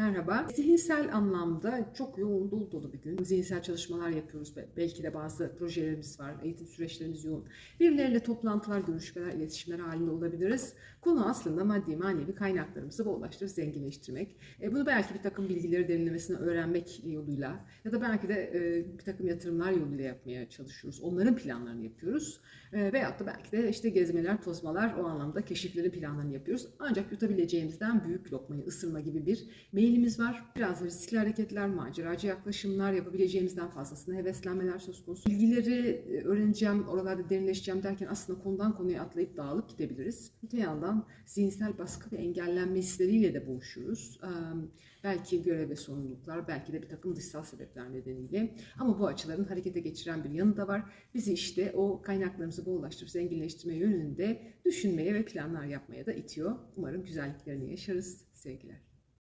Merhaba. Zihinsel anlamda çok yoğun dolu dolu bir gün. Zihinsel çalışmalar yapıyoruz. Be- Belki de bazı projelerimiz var. Eğitim süreçlerimiz yoğun. Birileriyle toplantılar, görüşmeler, iletişimler halinde olabiliriz. Konu aslında maddi manevi kaynaklarımızı bollaştırıp zenginleştirmek. E, bunu belki bir takım bilgileri derinlemesine öğrenmek yoluyla ya da belki de e, bir takım yatırımlar yoluyla yapmaya çalışıyoruz. Onların planlarını yapıyoruz. E, veyahut da belki de işte gezmeler, tozmalar o anlamda keşiflerin planlarını yapıyoruz. Ancak yutabileceğimizden büyük lokmayı ısırma gibi bir meyilimiz var. Biraz riskli hareketler, maceracı yaklaşımlar, yapabileceğimizden fazlasına heveslenmeler söz konusu. Bilgileri e, öğreneceğim, oralarda derinleşeceğim derken aslında konudan konuya atlayıp dağılıp gidebiliriz. Öte yandan zihinsel baskı ve engellenme hisleriyle de boğuşuyoruz. Ee, Belki görev ve sorumluluklar, belki de bir takım dışsal sebepler nedeniyle. Ama bu açıların harekete geçiren bir yanı da var. Bizi işte o kaynaklarımızı bollaştırıp zenginleştirme yönünde düşünmeye ve planlar yapmaya da itiyor. Umarım güzelliklerini yaşarız. Sevgiler.